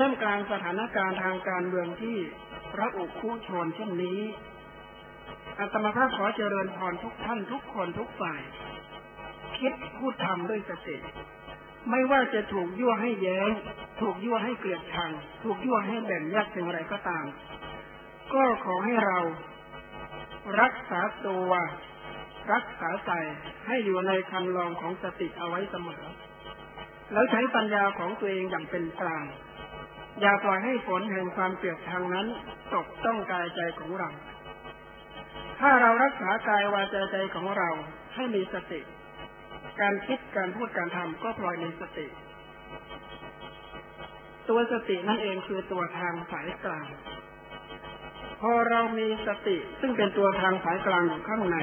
ท่ามกลางสถานการณ์ทางการเมืองที่ระอุคุโชนเช่นนี้อาตมาภาพขอเจริญพรทุกท่านทุกคนทุกฝ่าย คิดพูดทำด้วยสติไม่ว่าจะถูกยั่วให้แย้ง ถูกยั่วให้เกลียดชัง ถูกยั่วให้แบ่งแยกเป็นอะไรก็ตาม ก็ขอให้เรารักษาตัว รักษาใจให้อยู่ในคันลองของสติเอาไว้เสมอ แล้วใช้ปัญญาของตัวเองอย่างเป็นกลาง อย่าปล่อยให้ฝนแห่งความเปลียดทางนั้นตกต้องกายใจของเรา ถ้าเรารักษากายวาจาใจของเราให้มีสติ การคิดการพูดการทำก็ปล่อยในสติ ตัวสตินั่นเองคือตัวทางสายกลาง พอเรามีสติซึ่งเป็นตัวทางสายกลางอยู่ข้างใน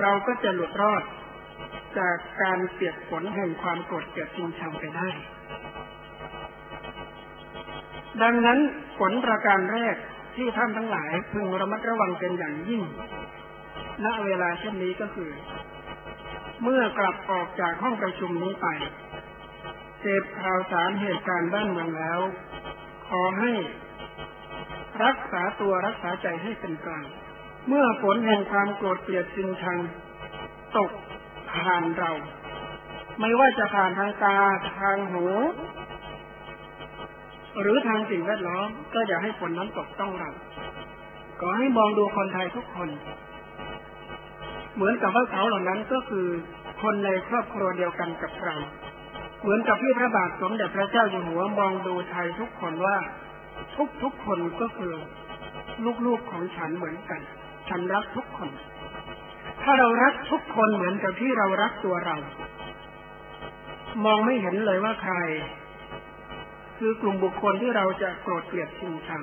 เราก็จะหลุดรอดจากการเปียกฝนแห่งความโกรธเกลียดชิงชังไปได้ ดังนั้นผลประการแรกที่ท่านทั้งหลายพึงระมัดระวังเป็นอย่างยิ่ง ณ เวลาเช่นนี้ก็คือ เมื่อกลับออกจากห้องประชุมนี้ไป เสพข่าวสารเหตุการณ์บ้านเมืองแล้ว ขอให้ รักษาตัวรักษาใจให้เป็นกลางเมื่อฝนแห่งความโกรธเกลียดจริงชังตกผ่านเรา ไม่ว่าจะผ่านทางตาทางหู หรือทางสิ่งแวดล้อมก็อย่าให้ฝนนั้นตกต้องเราขอให้มองดูคนไทยทุกคน เหมือนกับว่าเขาเหล่านั้นก็คือคนในครอบครัวเดียวกันกับเรา เหมือนกับที่พระบาทสมเด็จพระเจ้าอยู่หัวมองดูไทยทุกคนว่า ทุกทุกคนก็คือลูกๆของฉันเหมือนกัน ฉันรักทุกคน ถ้าเรารักทุกคนเหมือนกับที่เรารักตัวเรา มองไม่เห็นเลยว่าใคร คือกลุ่มบุคคลที่เราจะโกรธเกลียดชิงชัง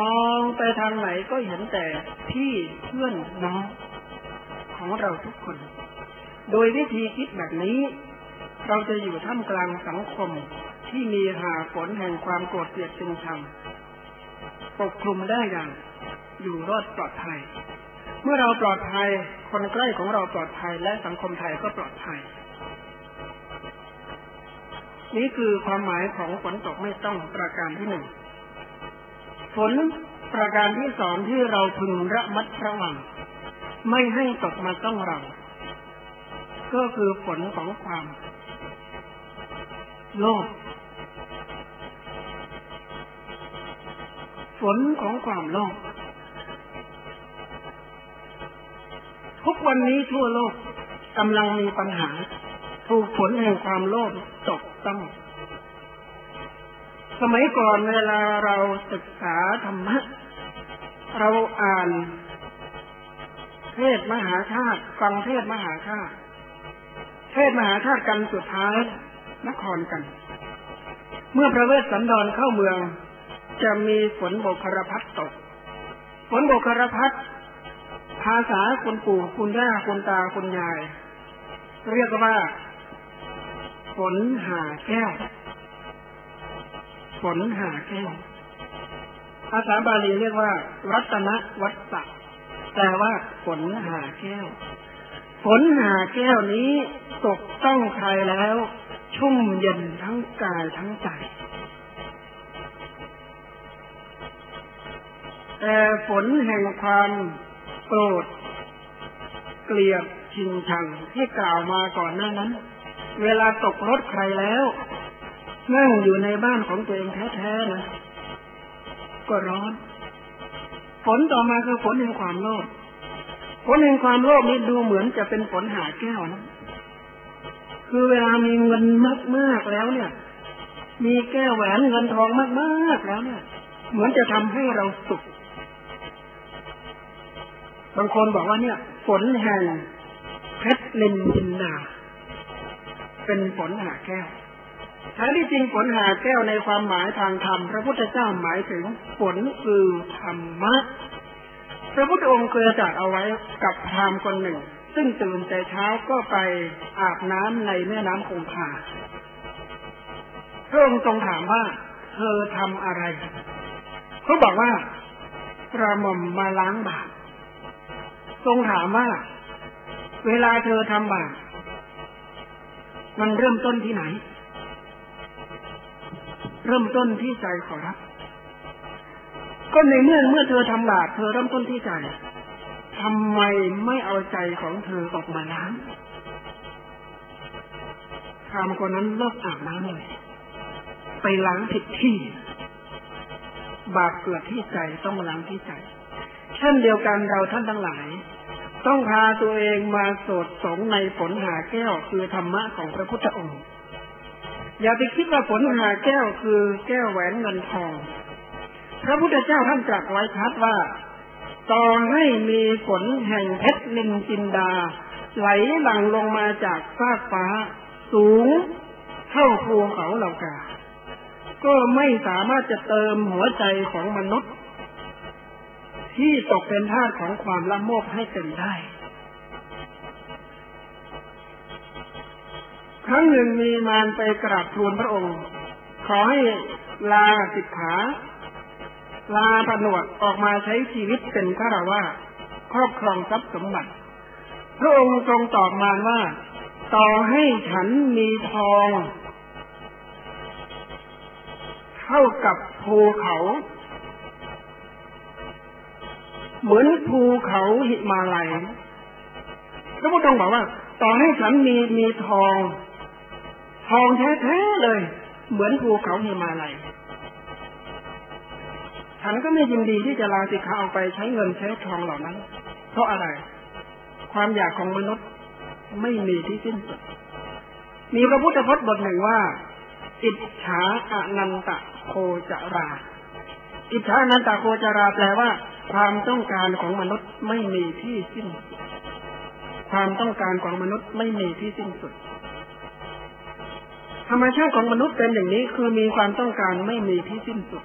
มองไปทางไหนก็เห็นแต่พี่เพื่อนน้องของเราทุกคน โดยวิธีคิดแบบนี้ เราจะอยู่ท่ามกลางสังคมที่มีหาฝนแห่งความโกรธเกลียดจึงชังปกคลุมได้อย่าง อยู่รอดปลอดภัย เมื่อเราปลอดภัย คนใกล้ของเราปลอดภัยและสังคมไทยก็ปลอดภัย นี่คือความหมายของฝนตกไม่ต้องประการที่หนึ่งฝนประการที่สองที่เราพึงระมัดระวัง ไม่ให้ตกมาต้องเรา ก็คือผลของความโลภผลของความโลภทุกวันนี้ทั่วโลกกำลังมีปัญหา ถูกผลแห่งความโลภตกต้องสมัยก่อนเวลาเราศึกษาธรรมะ เราอ่าน เทศมหาชาติฟังเทศมหาชาติเทศมหาชาติกันสุดท้ายนครกัน เมื่อพระเวสสันดรเข้าเมือง จะมีฝนโบกคารพัดตก ฝนโบกคารพัดภาษาคุณปู่คุณย่าคุณตาคุณยาย เรียกว่า ฝนหาแก้ว ฝนหาแก้ว ภาษาบาลีเรียกว่า รัตนวัตตะแปลว่าฝนหาแก้ว ฝนหาแก้วนี้ตกต้องใครแล้ว ชุ่มเย็นทั้งกายทั้งใจ แต่ฝนแห่งความโกรธเกลียดชิงชังที่กล่าวมาก่อนหน้านั้น เวลาตกรถใครแล้ว นั่งอยู่ในบ้านของตัวเองแท้ๆนะก็ร้อน ผลต่อมาคือผลแห่งความโลภผลแห่งความโลภนี้ดูเหมือนจะเป็นผลหาแก้วนะคือเวลามีเงินมากๆแล้วเนี่ย มีแก้วแหวนเงินทองมากๆแล้วเนี่ย เหมือนจะทำให้เราสุขบางคนบอกว่าเนี่ยฝนแห่งเพชรเลนดินนา เป็นฝนหาแก้วแท้ที่จริงฝนหาแก้วในความหมายทางธรรม พระพุทธเจ้าหมายถึงฝนคือธรรมะ พระพุทธองค์เคยตรัสเอาไว้กับพราหมณ์คนหนึ่ง ซึ่งตื่นแต่เช้าก็ไปอาบน้ำในแม่น้ำคงคาพระองค์ทรงถามว่า เธอทำอะไร เขาบอกว่ากระหม่อมมาล้างบาปทรงถามว่า เวลาเธอทำบาป มันเริ่มต้นที่ไหน เริ่มต้นที่ใจขอรับ ก็ในเมื่อเมื่อเธอทำบาปเธอเริ่มต้นที่ใจทำไมไม่เอาใจของเธอออกมาล้างทำคนนั้นเลิกอาบน้ำเลยไปล้างผิดที่ บาปเกิดที่ใจต้องมาล้างที่ใจ เช่นเดียวกันเราท่านทั้งหลาย ต้องพาตัวเองมาสดสงในผลหาแก้วคือธรรมะของพระพุทธองค์ อย่าไปคิดว่าผลหาแก้วคือแก้วแหวนเงินทอง พระพุทธเจ้าท่านตรัสไว้ชัดว่า ต่อให้มีฝนแห่งเพชรนินจินดา ไหลหลั่งลงมาจากฟากฟ้า สูงเท่าภูเขาเหล่ากา ก็ไม่สามารถจะเติมหัวใจของมนุษย์ ที่ตกเป็นทาสของความละโมบให้เต็มได้ ครั้งหนึ่งมีมารไปกราบทูลพระองค์ ขอให้ลาสิกขา ลาผนวดออกมาใช้ชีวิตเป็นฆราวาสครอบครองทรัพย์สมบัติ พระองค์ทรงตอบมาว่า ต่อให้ฉันมีทอง เท่ากับภูเขา เหมือนภูเขาหิมาลัยพระพุทธองค์บอกว่า ต่อให้ฉันมีมีทอง ทองแท้ๆเลย เหมือนภูเขาหิมาลัยฉันก็ไม่ยินดีที่จะลาสิกขาออกไปใช้เงินใช้ทองเหล่านั้น เพราะอะไร ความอยากของมนุษย์ไม่มีที่สิ้นสุด มีพระพุทธพจน์บทหนึ่งว่า อิจฉาอนันตโคจรา อิจฉานันตโคจราแปลว่า ความต้องการของมนุษย์ไม่มีที่สิ้น ความต้องการของมนุษย์ไม่มีที่สิ้นสุด ธรรมชาติของมนุษย์เป็นอย่างนี้คือมีความต้องการไม่มีที่สิ้นสุด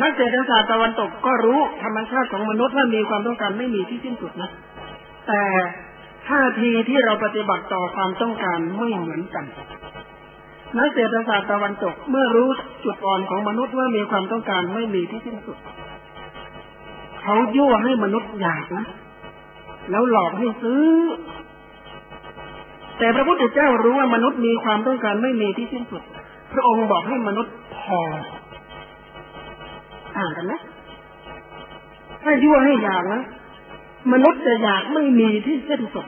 นักเศรษฐศาสตร์ตะวันตกก็รู้ธรรมชาติของมนุษย์ว่ามีความต้องการไม่มีที่สิ้นสุดนะ แต่ท่าทีที่เราปฏิบัติต่อความต้องการไม่เหมือนกัน นักเศรษฐศาสตร์ตะวันตก เมื่อรู้จุดอ่อนของมนุษย์ว่ามีความต้องการไม่มีที่สิ้นสุด เขายั่วให้มนุษย์อยากนะ แล้วหลอกให้ซื้อ แต่พระพุทธเจ้ารู้ว่ามนุษย์มีความต้องการไม่มีที่สิ้นสุด พระองค์บอกให้มนุษย์พอต่างกันนะถ้ายั่วให้อยากนะมนุษย์จะอยากไม่มีที่สิ้นสุด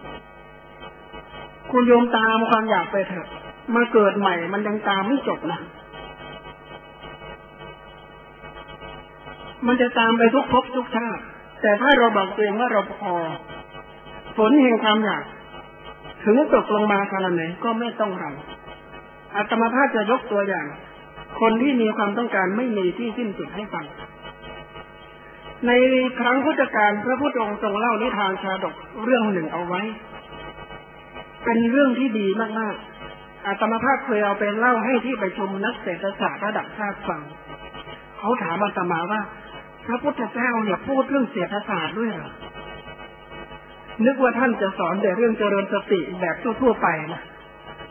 คุณโยมตามความอยากไปเถอะ มาเกิดใหม่มันยังตามไม่จบนะ มันจะตามไปทุกภพทุกชาติ แต่ถ้าเราบอกตัวเองว่าเราพอฝนแห่งความอยาก ถึงตกลงมาขนาดไหนก็ไม่ต้องราอาตมาภาพจะยกตัวอย่าง คนที่มีความต้องการไม่มีที่สิ้นสุดให้ฟัง ในครั้งพุทธกาลพระพุทธองค์ทรงเล่านิทานชาดกเรื่องหนึ่งเอาไว้ เป็นเรื่องที่ดีมากๆ อาตมาภาพเคยเอาไปเล่าให้ที่ไปชมนักเศรษฐศาสตร์ระดับชาติฟังเขาถามอาตมาว่า พระพุทธเจ้าเนี่ยพูดเรื่องเศรษฐศาสตร์ด้วยเหรอนึกว่าท่านจะสอนแต่เรื่องเจริญสติแบบทั่วๆไปนะ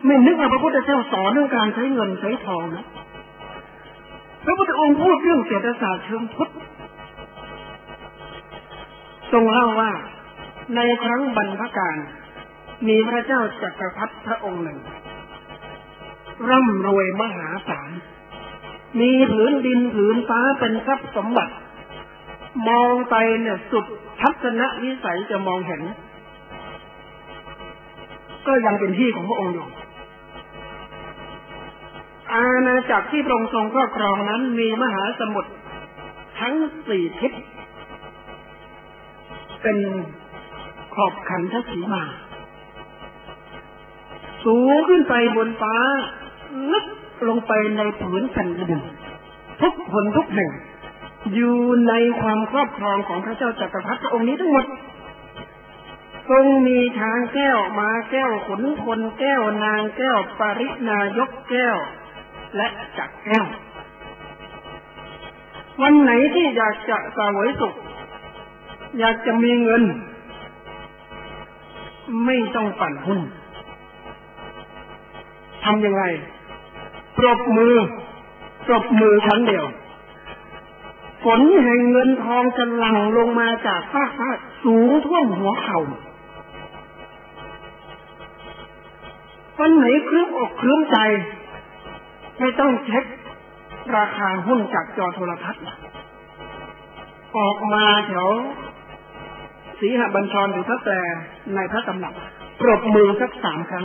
ไม่นึกว่าพระพุทธเจ้าสอนเรื่องการใช้เงินใช้ทองนะพระพุทธองค์พูดเรื่องเศรษฐศาสตร์เชิงพุทธทรงเล่าว่า ในครั้งบรรพการมีพระเจ้าจักรพรรดิพระองค์หนึ่ง ร่ำรวยมหาศาล มีผืนดินผืนฟ้าเป็นทรัพย์สมบัติ มองไปเนี่ยสุดทัศนวิสัยจะมองเห็น ก็ยังเป็นที่ของพระองค์อยู่อาณาจักรที่พระองค์ทรงครอบครองนั้นมีมหาสมุทรทั้งสี่ทิศเป็นขอบขันทศีมา สูงขึ้นไปบนฟ้า ลงไปในผืนแผ่นดินทุกคนทุกแห่ง อยู่ในความครอบครองของพระเจ้าจักรพรรดิองค์นี้ทั้งหมด ทรงมีช้างแก้วมาแก้วขนคนแก้วนางแก้ว ปรินายกแก้ว และจักแก้ว วันไหนที่อยากจะสวยสุข อยากจะมีเงิน ไม่ต้องปั่นหุ้นทำยังไง ปรบมือปรบมือครั้งเดียวฝนแห่งเงินทองจะหลั่งลงมาจากฟ้าฟ้าสูงท่วมหัวเขา่าวันไหนคลื้มอกคลื้มใจ ไม่ต้องเช็คราคาหุ้นจากจอโทรทัศน์ออกมาแถวสีหบัญชรหรือพระแต่ในพระตำหนักปรบมือสักสามครั้ง